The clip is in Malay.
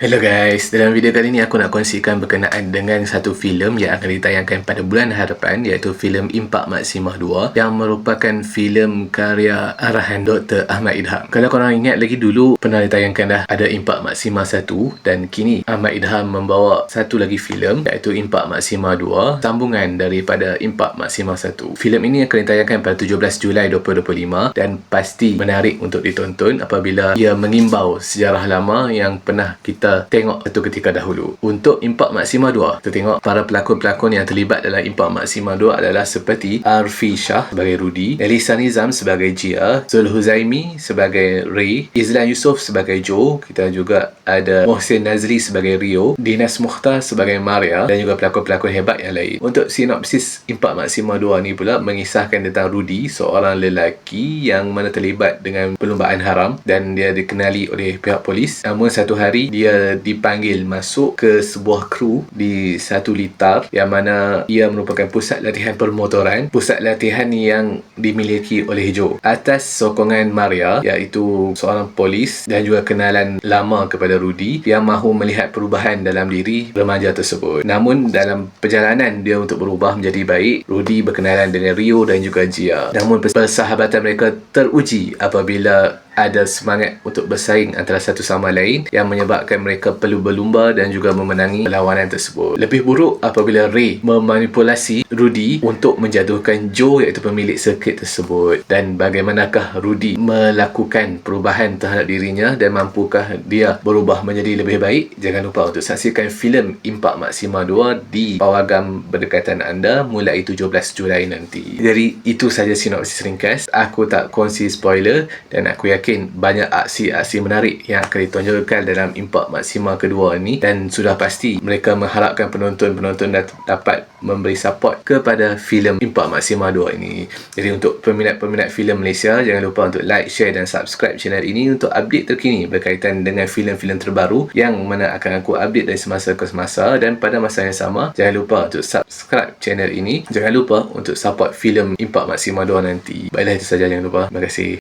Hello guys, dalam video kali ni aku nak kongsikan berkenaan dengan satu filem yang akan ditayangkan pada bulan hadapan iaitu filem Impak Maksimah 2 yang merupakan filem karya arahan Dr. Ahmad Idham. Kalau korang ingat lagi dulu pernah ditayangkan dah ada Impak Maksimah 1 dan kini Ahmad Idham membawa satu lagi filem iaitu Impak Maksimah 2 sambungan daripada Impak Maksimah 1. Filem ini akan ditayangkan pada 17 Julai 2025 dan pasti menarik untuk ditonton apabila ia mengimbau sejarah lama yang pernah kita tengok satu ketika dahulu. Untuk Impak Maksima 2, kita tengok para pelakon-pelakon yang terlibat dalam Impak Maksima 2 adalah seperti Arfi Shah sebagai Rudy, Elisa Nizam sebagai Jia, Zul Huzaimi sebagai Ray, Izlan Yusof sebagai Joe, kita juga ada Mohsin Nazri sebagai Rio, Dinas Mukhtar sebagai Maria dan juga pelakon-pelakon hebat yang lain. Untuk sinopsis Impak Maksima 2 ni pula mengisahkan tentang Rudy, seorang lelaki yang mana terlibat dengan perlumbaan haram dan dia dikenali oleh pihak polis. Namun satu hari dia dipanggil masuk ke sebuah kru di satu litar yang mana ia merupakan pusat latihan permotoran pusat latihan yang dimiliki oleh Joe atas sokongan Maria iaitu seorang polis dan juga kenalan lama kepada Rudy yang mahu melihat perubahan dalam diri remaja tersebut. Namun dalam perjalanan dia untuk berubah menjadi baik Rudy berkenalan dengan Rio dan juga Gia namun persahabatan mereka teruji apabila ada semangat untuk bersaing antara satu sama lain yang menyebabkan mereka perlu berlumba dan juga memenangi perlawanan tersebut. Lebih buruk apabila Ray memanipulasi Rudy untuk menjaduhkan Joe iaitu pemilik sirkuit tersebut dan bagaimanakah Rudy melakukan perubahan terhadap dirinya dan mampukah dia berubah menjadi lebih baik. Jangan lupa untuk saksikan filem Impak Maksima 2 di pawagam berdekatan anda mulai 17 Julai nanti. Jadi itu saja sinopsis ringkas. Aku tak kongsi spoiler dan aku yakin yakin banyak aksi-aksi menarik yang akan ditonjolkan dalam Impak Maksima kedua ini dan sudah pasti mereka mengharapkan penonton-penonton dapat memberi support kepada filem Impak Maksima 2 ini. Jadi untuk peminat-peminat filem Malaysia jangan lupa untuk like, share dan subscribe channel ini untuk update terkini berkaitan dengan filem-filem terbaru yang mana akan aku update dari semasa ke semasa dan pada masa yang sama jangan lupa untuk subscribe channel ini. Jangan lupa untuk support filem Impak Maksima 2 nanti. Baiklah itu saja jangan lupa. Terima kasih.